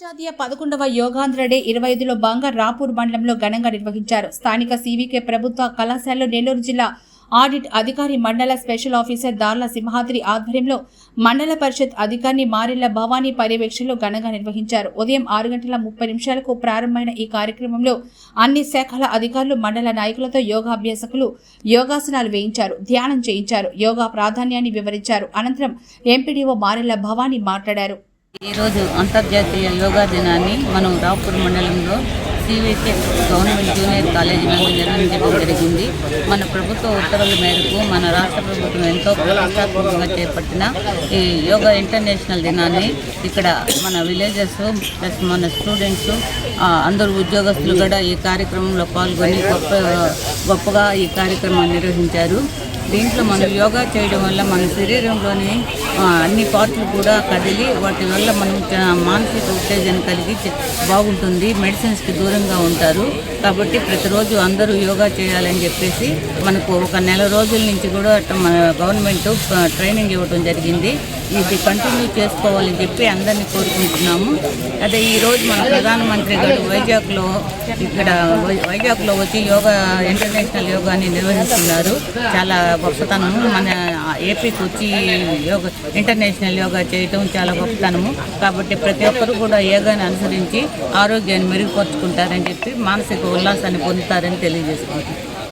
అంతర్జాతీయ పదకొండవ యోగాంధ్ర డే ఇరవై ఐదులో బంగార్ రాపూర్ మండలంలో ఘనంగా నిర్వహించారు. స్థానిక సివికే ప్రభుత్వ కళాశాలలో నెల్లూరు జిల్లా ఆడిట్ అధికారి మండల స్పెషల్ ఆఫీసర్ దార్ల సింహాద్రి ఆధ్వర్యంలో మండల పరిషత్ అధికారిని మారెళ్ళ భవానీ పర్యవేక్షణలో ఘనంగా నిర్వహించారు. ఉదయం ఆరు గంటల ముప్పై నిమిషాలకు ప్రారంభమైన ఈ కార్యక్రమంలో అన్ని శాఖల అధికారులు మండల నాయకులతో యోగాభ్యాసకులు యోగాసనాలు వేయించారు ధ్యానం చేయించారు యోగా ప్రాధాన్యాన్ని వివరించారు. అనంతరం ఎంపీడీఓ మారెళ్ళ భవానీ మాట్లాడారు. ఈరోజు అంతర్జాతీయ యోగా దినాన్ని మనం రావుపూర్ మండలంలో సివిసి గవర్నమెంట్ జూనియర్ కాలేజీ నందు నిర్వహించడం జరిగింది. మన ప్రభుత్వ ఉత్తర్వుల మేరకు మన రాష్ట్ర ప్రభుత్వం ఎంతో ప్రతిష్టాత్మకంగా చేపట్టిన ఈ యోగా ఇంటర్నేషనల్ దినాన్ని ఇక్కడ మన విలేజెస్ ప్లస్ మన స్టూడెంట్స్ అందరూ ఉద్యోగస్తులు కూడా ఈ కార్యక్రమంలో పాల్గొని గొప్ప గొప్పగా ఈ కార్యక్రమాన్ని నిర్వహించారు. దీంట్లో మనం యోగా చేయడం వల్ల మన శరీరంలోని అన్ని పార్ట్లు కూడా కదిలి వాటి వల్ల మనం మానసిక ఉత్తేజన కలిగి బాగుంటుంది. మెడిసిన్స్కి దూరంగా ఉంటారు. కాబట్టి ప్రతిరోజు అందరూ యోగా చేయాలని చెప్పేసి మనకు ఒక నెల రోజుల నుంచి కూడా మన గవర్నమెంట్ ట్రైనింగ్ ఇవ్వడం జరిగింది. ఇది కంటిన్యూ చేసుకోవాలని చెప్పి అందరినీ కోరుకుంటున్నాము. అదే ఈరోజు మన ప్రధానమంత్రి గారు వైజాగ్లో ఇక్కడ వైజాగ్లో వచ్చి యోగా ఇంటర్నేషనల్ యోగాని నిర్వహిస్తున్నారు. చాలా గొప్పతనము. మన ఏపీకి వచ్చి యోగా ఇంటర్నేషనల్ యోగా చేయటం చాలా గొప్పతనము. కాబట్టి ప్రతి ఒక్కరు కూడా యోగాని అనుసరించి ఆరోగ్యాన్ని మెరుగుపరుచుకుంటారని చెప్పి మానసిక ఉల్లాసాన్ని పొందుతారని తెలియజేసుకోవచ్చు